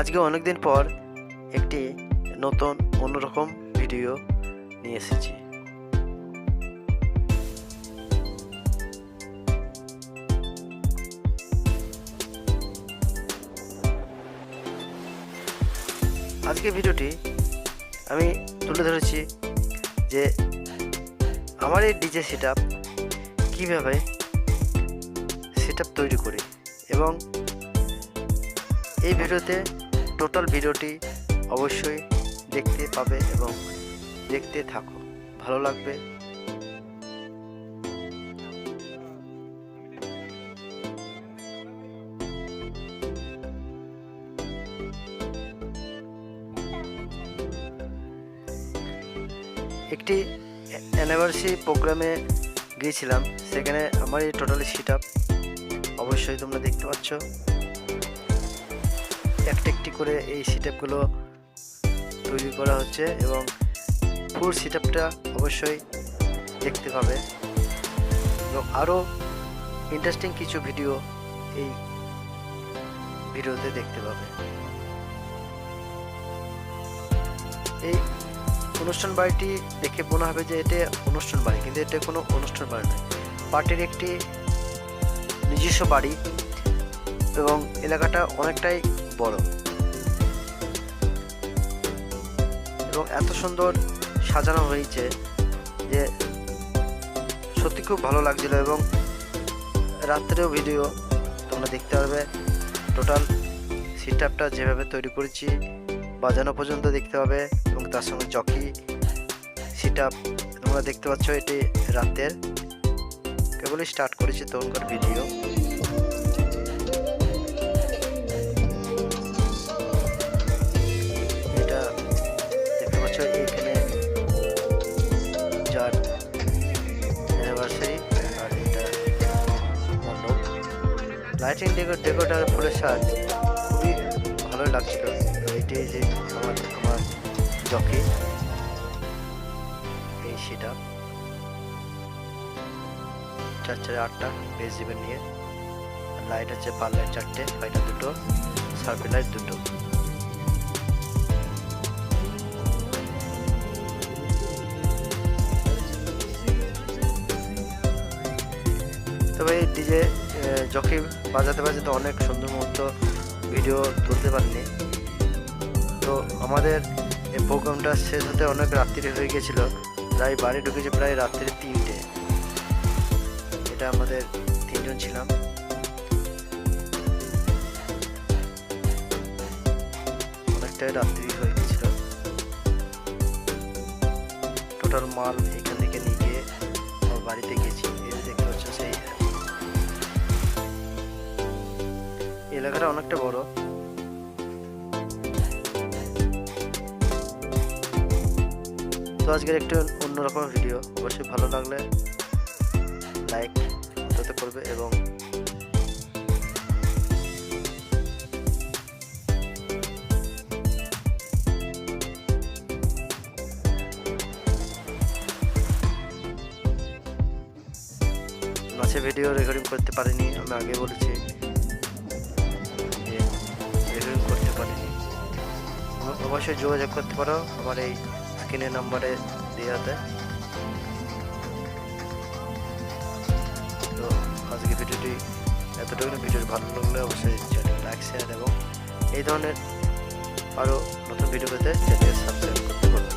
আজকে অনেক দিন পর একটি নতুন অন্যরকম ভিডিও নিয়ে এসেছি। আজকে ভিডিওটি আমি তুলে ধরেছি যে আমার এই ডিজে সেট আপ কীভাবে সেট তৈরি করি এবং এই ভিডিওতে টোটাল ভিডিওটি অবশ্যই দেখতে পাবে এবং দেখতে থাকো। ভালো লাগবে। একটি অ্যানিভার্সারি প্রোগ্রামে গিয়েছিলাম, সেখানে আমার এই টোটালি সেট অবশ্যই তোমরা দেখতে পাচ্ছ। একটা একটি করে এই সেট আপগুলো তৈরি করা হচ্ছে এবং ফুল সেট আপটা অবশ্যই দেখতে পাবে। এবং আরও ইন্টারেস্টিং কিছু ভিডিও এই ভিডিওতে দেখতে পাবে। এই অনুষ্ঠান বাড়িটি দেখে মনে হবে যে এটা অনুষ্ঠান বাড়ি, কিন্তু এটা কোনো অনুষ্ঠান বাড়ি নয়। পার্টির একটি নিজস্ব বাড়ি এবং এলাকাটা অনেকটাই বড়। এবং এত সুন্দর সাজানো হয়েছে যে সত্যি খুব ভালো লাগছিল এবং রাত্রেও ভিডিও তোমরা দেখতে পারবে। টোটাল সিট আপটা যেভাবে তৈরি করেছি, বাজানো পর্যন্ত দেখতে পাবে এবং তার সঙ্গে জকি সিট আপ তোমরা দেখতে পাচ্ছ এটি রাতের। কেবলই স্টার্ট করেছি তখনকার ভিডিও লাইটিং ডেকোরেটার ফুলের সাজ খুবই ভালো লাগছিল। এইটি যে আমার আমার জকি এই সেটা। চার চারে আটটা বেস দিবেন নিয়ে। লাইট আছে পার লাইট চারটে ফাইটার দুটো সার্ভে লাইট দুটো। তবে ডিজে জকি বাজাতে বাজাতে অনেক সুন্দর মুহূর্ত ভিডিও তুলতে পারিনি। তো আমাদের এই প্রোগ্রামটা শেষ হতে অনেক রাত্রি হয়ে গেছিল। প্রায় বাড়ি ঢুকেছে প্রায় রাত্রি তিনটে। এটা আমাদের তিনজন ছিলাম। অনেকটাই রাত্রি হয়ে গেছিল। টোটাল মাল এখান থেকে নিয়ে গিয়ে বাড়িতে গেছি এলাকাটা অনেকটা বড়। তো আজকের একটু অন্যরকম ভিডিও অবশ্যই ভালো লাগলে লাইক অন্তত করবে এবং নাচে ভিডিও রেকর্ডিং করতে পারিনি, আমি আগে বলেছি। অব- অবশ্যই যোগাযোগ করতে পারো আমার এই স্ক্রিনের নাম্বারে দেওয়াতে তো আজকে ভিডিওটি এতটুকু ভিডিও ভালো লাগলে অবশ্যই চ্যানেল লাইক শেয়ার এবং এই ধরনের আরও নতুন ভিডিও পেতে চ্যানেল সাবস্ক্রাইব করতে পারবেন